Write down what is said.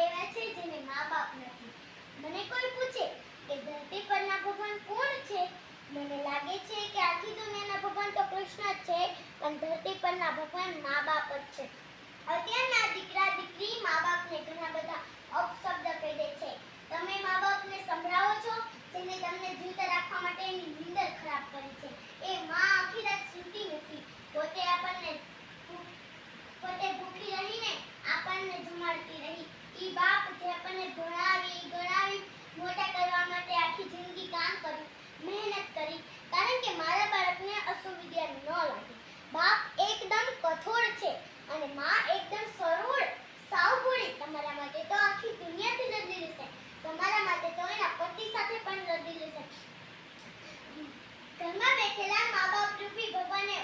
એવા છે જેને મા બાપ નથી. મને કોઈ પૂછે કે ધરતી પરના ભગવાન કોણ છે? મને લાગે છે કે આખી દુનિયાના ભગવાન તો કૃષ્ણ જ છે, પણ ધરતી પરના ભગવાન મા બાપ જ છે. અત્યારના દીકરા, દીકરી મા બાપને ઘણા બધા અપશબ્દ કહી છે. તમે મા બાપને સંભળાવો છો? જેને તમને જીવતા રાખવા માટે એની નીંદર ખરાબ કરી છે. એ મા આખી રાત સૂતી નથી. પોતે આપણને પોતે ભૂખી રહીને આપણને જમાડતી રહી. ઈ બાપ જે આપણને ભણાવી ગણાવી ઘરમાં